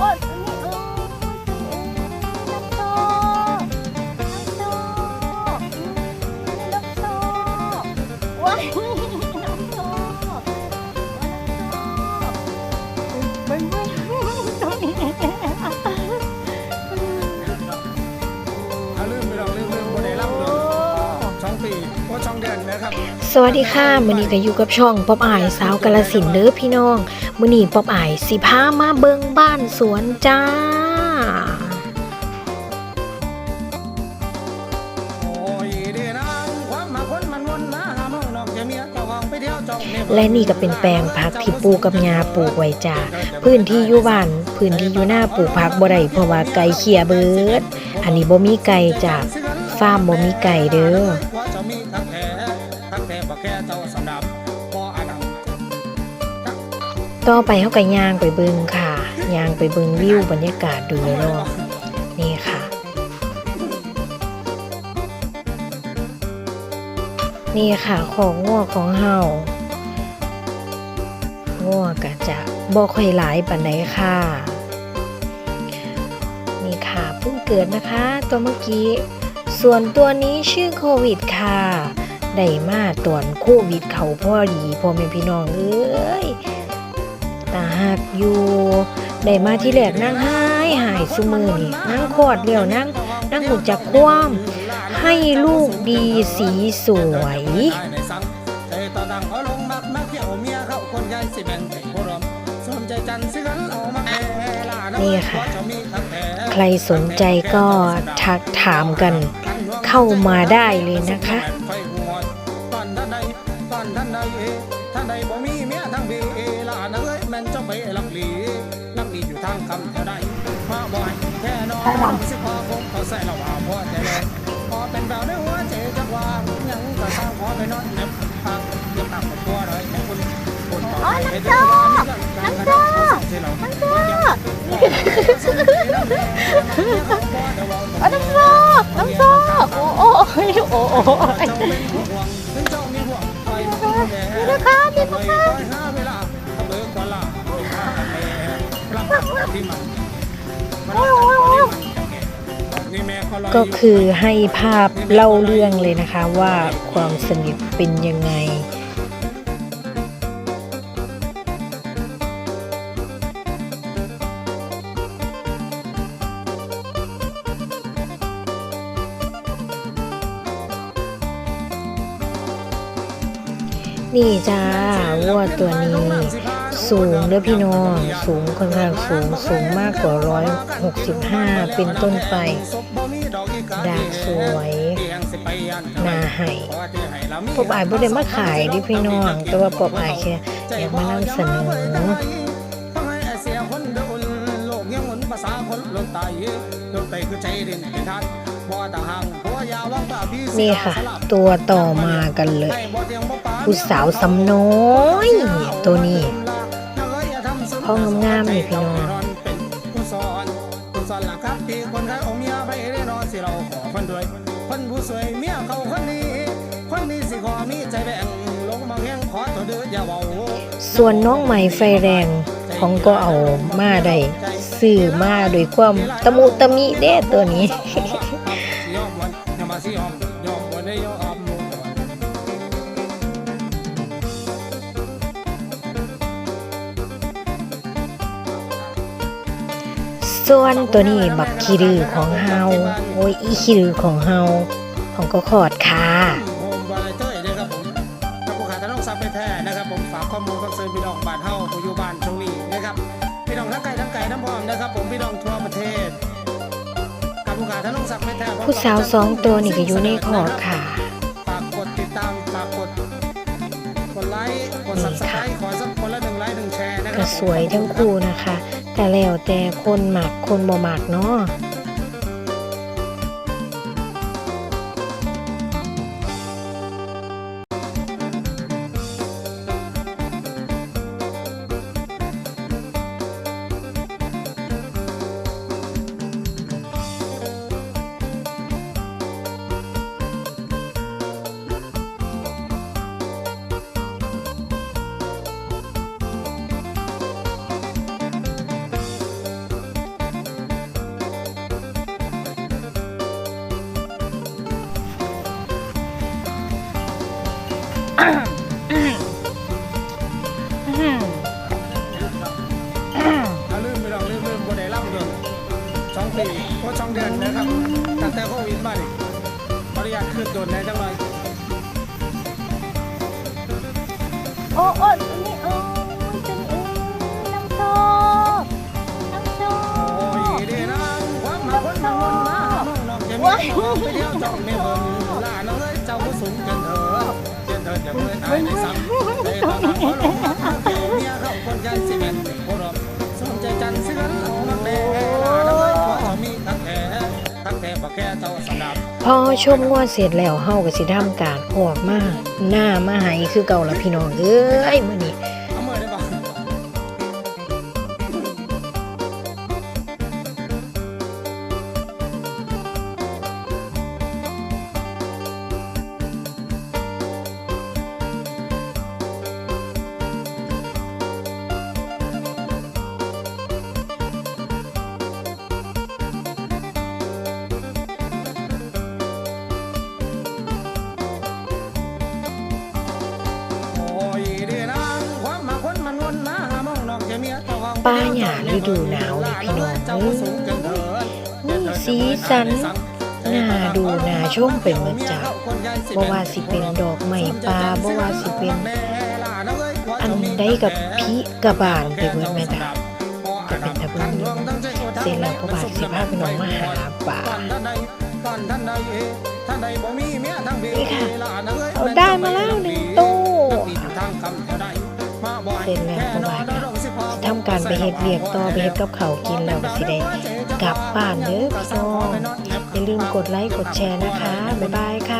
โสวัสดีค่ะมื้อนี้ก็อยู่กับช่องป๊อบอายสาวกาลสินธุ์เด้อพี่น้องมื้อนี้ป๊อบอายสิพามาเบิ่งบ้านสวนจ้าโอ้ยดีนะความมาคนมันวนนะหาเมืองนอกจะเมียเจ้าของไปเที่ยวจองเยและนี่ก็เป็นแปลงผักที่ปูกับยาปลูกไว้จ้าพื้นที่อยู่บ้าน พื้นที่อยู่หน้าปลูกผักบ่ได้เพราะว่าไก่เขียเบิด อันนี้บ่มีไก่จ้าฟาร์มบ่มีไก่เด้อ กแท้บ่แค่เจ้าสำดับบ่อาดังต่อไปเฮาก็ย่างไปเบิงค่ะย่างไปเบิงวิวบรรยากาศดูรอบๆนี่ค่ะ นี่ค่ะของงัวของเฮางัวก็จะบ่ค่อยหลายปานใดค่ะนี่ค่ะเพิ่งเกิดนะคะ ตัวเมื่อกี้ ส่วนตัวนี้ชื่อโควิดค่ะ ได้มาตอนโควิดเขาพ่อดีพ่อแม่พี่น้องเอ้ยตาหักอยู่ได้มาที่แรกนั่งหายหายซุมือนี่นั่งคอดเดียวนั่งนั่งหูจักคว่ำให้ลูกดีสีสวยนี่ค่ะ ใครสนใจก็ทักถามกันเข้ามาได้เลยนะคะ แค่นอนสิพอคงเขาใส่ละว่าพอใจแรงพอเป็นแบบในหัวใจจักว่ายังก็สร้างขอไปนอนเน็บปากเย็บปากตัวเลยแม่คุณคุณต่อไปให้ดูว่ามีกันกันกันน้ำจ้าเอาน้ำโซ่น้ำโซ่โอ้โอ้โอ้ยโอ้โอ้ยนี่นะคะนี่นะคะ ก็คือให้ภาพเล่าเรื่องเลยนะคะว่าความสนิทเป็นยังไงนี่จ้าวัวตัวนี้ สูงเด้อพี่น้องสูงค่อนข้างสูงสูงมากกว่า165เป็นต้นไปดากสวยนาไห้ปอบอายบ่ได้มาขายดิพี่น้อง แต่ว่าปอบอายแค่อยากมานำเสนอนี่ค่ะ ตัวต่อมากันเลย ผู้สาวสำน้อย ตัวนี้ ห้องงามๆนี่พี่น้องผู้สอนผู้สอนหลักครับที่คนขายเอาเมียไปได้นอนสิเราขอคนด้วยคนผู้สวยเมียเขาคนนี้คนนี้สิขอมีใจแบ่งลงมาแง่งขอตัวเดืออย่าเบาส่วนน้องใหม่ไฟแรงของก็เอามาได้ซื้อมาโดวยความตะมุตะมิเด้ตัวนี้ ส่วนตัวนี้บักขี้ดื้อของเฮาโอ้ยอีขี้ดื้อของเฮาของก็ขอดค่ะผมบอยเต้ยนะครับผมกับผู้ขายตะลงซับไปแท้นะครับผมฝากข้อมูลกับเซอร์พี่น้องบ้านเฮาผู้อยู่บ้านตรงนี้นะครับพี่น้องทั้งไกลทั้งไกลทั้งพร้อมนะครับผมพี่น้องทั่วประเทศกับผู้ขายตะลงซับไปแท้ผู้สาวสองตัวนี่ก็อยู่ในขอดค่ะฝากกดติดตามฝากกดกดไลค์กดซับสไครต์ขอสักคนละหนึ่งไลค์หนึ่งแชร์นะคก็รับสวยทั้งคู่นะคะ แต่แล้วแต่คนหมักคนบ่หมักเนาะ เอาลืมไปลองลืมลืมบนไหนล่ำเดือนสองปีเพราะสองเดือนนะครับตั้งแต่โควิดมาดิขออนุญาตขึ้นโดนในจังเลยโอ้โอ้นี้โอ้ตันี้น้ำโน้ำโชคโอ้ยดีนวามมาคนมาคนน้องเจมี่ไปเที่ยวจอมในเมืายในซ้ำเลยตอนนั้นขอลงมาเกี่ยวเมียเขาคนยันสิเมนเป็นผู้รบสนใจจันทร์เสือนมักแดงลาน้องเอ้ยขอจ้ามีทักแท้ทักแท้บ่แค่เจ้าสำนับพอชมงวดเสร็จแล้วเฮาก็สิทำการออกมาหน้ามาหายคือเก่าละพี่น้องเอ้ยมื้อนี้ ป้าหยาฤดูหนาวเลยพี่น้องนเถิดมีสีสันน่าดูน่าชมเป็นเมือนจ้าบ่ว่าสิเป็นดอกไม้ป่าบ่ว่าสิเป็น อันใดกับพิกระบาลไปเบิดแม่จ้ะจะเป็นตะเบิ่งเสร็จแล้วพ่อบาทสิพาพี่น้องมาหาป่านี่ค่ะเอาได้มาแล้วหนึ่งตู้เสร็จแล้ว การไปเฮ็ดเวียกต่อไปเฮ็ดกับข้ากินแล้วก็สิได้กลับบ้านเด้อพี่น้องอย่าลืมกดไลค์กดแชร์นะคะ บ๊ายบายค่ะ